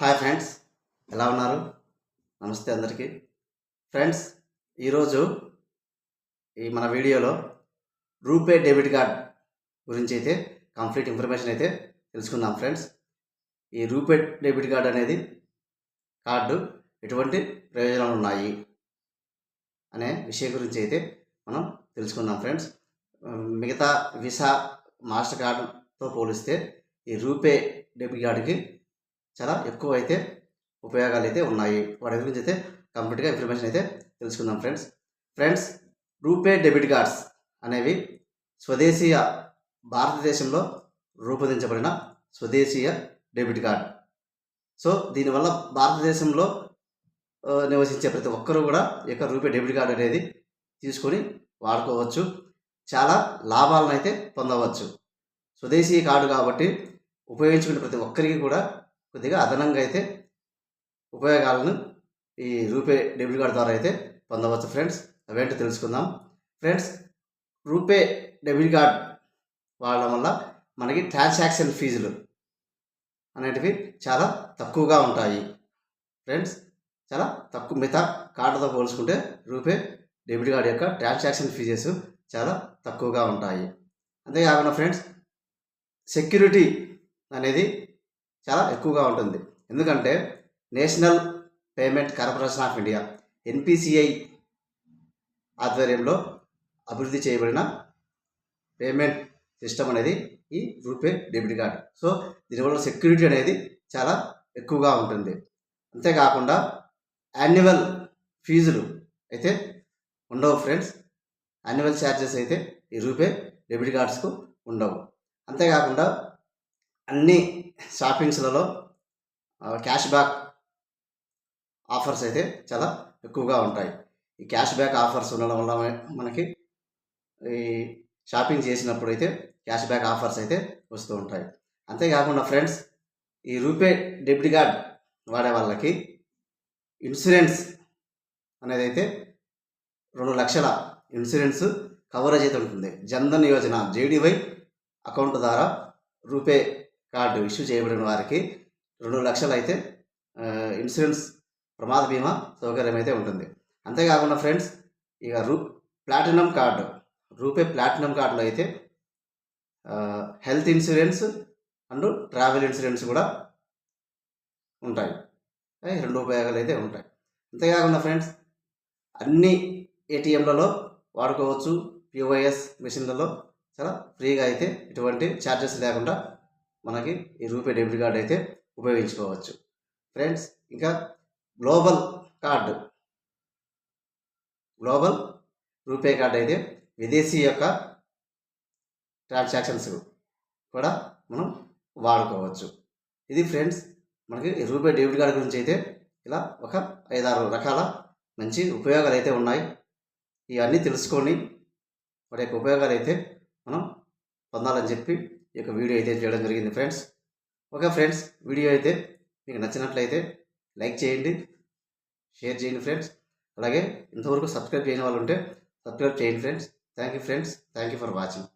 Hi friends ఎలా ఉన్నారు? నమస్తే అందరికీ. ఫ్రెండ్స్ ఈరోజు ఈ మన వీడియోలో రూపే డెబిట్ కార్డ్ గురించి అయితే కంప్లీట్ ఇన్ఫర్మేషన్ అయితే తెలుసుకుందాం ఫ్రెండ్స్. ఈ రూపే డెబిట్ కార్డ్ అనేది కార్డు ఎటువంటి ప్రయోజనాలు ఉన్నాయి అనే విషయం గురించి అయితే మనం తెలుసుకుందాం ఫ్రెండ్స్. మిగతా విసా మాస్టర్ కార్డుతో పోలిస్తే ఈ రూపే డెబిట్ కార్డుకి చాలా ఎక్కువ అయితే ఉపయోగాలు అయితే ఉన్నాయి. వాటి గురించి అయితే కంప్లీట్గా ఇన్ఫర్మేషన్ అయితే తెలుసుకుందాం friends. Friends RuPay debit cards అనేవి స్వదేశీయ భారతదేశంలో రూపొందించబడిన స్వదేశీయ డెబిట్ కార్డ్. సో దీనివల్ల భారతదేశంలో నివసించే ప్రతి ఒక్కరూ కూడా ఈ యొక్క రూపే డెబిట్ కార్డ్ అనేది తీసుకొని వాడుకోవచ్చు. చాలా లాభాలను అయితే పొందవచ్చు. స్వదేశీ కార్డు కాబట్టి ఉపయోగించుకునే ప్రతి ఒక్కరికి కూడా కొద్దిగా అదనంగా అయితే ఉపయోగాలను ఈ రూపే డెబిట్ కార్డ్ ద్వారా అయితే పొందవచ్చు ఫ్రెండ్స్. అవేంటో తెలుసుకుందాం. ఫ్రెండ్స్ రూపే డెబిట్ కార్డ్ వాడడం వల్ల మనకి ట్రాన్సాక్షన్ ఫీజులు అనేటివి చాలా తక్కువగా ఉంటాయి. ఫ్రెండ్స్ చాలా తక్కువ మిగతా కార్డుతో పోల్చుకుంటే రూపే డెబిట్ కార్డ్ యొక్క ట్రాన్సాక్షన్ ఫీజెస్ చాలా తక్కువగా ఉంటాయి. అంతేకాకుండా ఫ్రెండ్స్ సెక్యూరిటీ అనేది చాలా ఎక్కువగా ఉంటుంది. ఎందుకంటే national payment corporation of India NPCI ఆధ్వర్యంలో అభివృద్ధి చేయబడిన పేమెంట్ సిస్టమ్ అనేది ఈ రూపే డెబిట్ కార్డ్. సో దీనివల్ల సెక్యూరిటీ అనేది చాలా ఎక్కువగా ఉంటుంది. అంతేకాకుండా యాన్యువల్ ఫీజులు అయితే ఉండవు ఫ్రెండ్స్. యాన్యువల్ ఛార్జెస్ అయితే ఈ రూపే డెబిట్ కార్డ్స్కు ఉండవు. అంతేకాకుండా అన్ని షాపింగ్స్లలో క్యాష్ బ్యాక్ ఆఫర్స్ అయితే చాలా ఎక్కువగా ఉంటాయి. ఈ క్యాష్ బ్యాక్ ఆఫర్స్ ఉండడం వల్ల మనకి ఈ షాపింగ్ చేసినప్పుడు అయితే క్యాష్ బ్యాక్ ఆఫర్స్ అయితే వస్తూ ఉంటాయి. అంతేకాకుండా ఫ్రెండ్స్ ఈ రూపే డెబిట్ కార్డ్ వాడే వాళ్ళకి ఇన్సూరెన్స్ అనేది అయితే రెండు లక్షల ఇన్సూరెన్స్ కవరేజ్ అయితే ఉంటుంది. జన్ధన్ యోజన జేడీవై అకౌంట్ ద్వారా రూపే కార్డు ఇష్యూ చేయబడిన వారికి రెండు లక్షలు అయితే ఇన్సూరెన్స్ ప్రమాద బీమా సౌకర్యం అయితే ఉంటుంది. అంతేకాకుండా ఫ్రెండ్స్ ఇక రూ ప్లాటినం కార్డు రూపే ప్లాటినం కార్డులో అయితే health insurance and travel insurance కూడా ఉంటాయి. రెండు ఉపయోగాలు అయితే ఉంటాయి. అంతేకాకుండా ఫ్రెండ్స్ అన్ని ఏటీఎంలలో వాడుకోవచ్చు పిఓఎస్ మిషన్లలో చాలా ఫ్రీగా అయితే ఎటువంటి ఛార్జెస్ లేకుండా మనకి ఈ రూపే డెబిట్ కార్డ్ అయితే ఉపయోగించుకోవచ్చు. ఫ్రెండ్స్ ఇంకా global card. Global RuPay card అయితే విదేశీ యొక్క ట్రాన్సాక్షన్స్ కూడా మనం వాడుకోవచ్చు. ఇది ఫ్రెండ్స్ మనకి ఈ రూపే డెబిట్ కార్డ్ గురించి అయితే ఇలా ఒక ఐదారు రకాల మంచి ఉపయోగాలు అయితే ఉన్నాయి. ఇవన్నీ తెలుసుకొని వాటి యొక్క ఉపయోగాలు అయితే మనం పొందాలని చెప్పి ఈ యొక్క వీడియో అయితే చేయడం జరిగింది ఫ్రెండ్స్ ఓకే ఫ్రెండ్స్ వీడియో అయితే మీకు నచ్చినట్లయితే లైక్ చేయండి షేర్ చేయండి ఫ్రెండ్స్ అలాగే ఇంతవరకు సబ్స్క్రైబ్ చేయని వాళ్ళు ఉంటే సబ్స్క్రైబ్ చేయండి friends thank you friends thank you for watching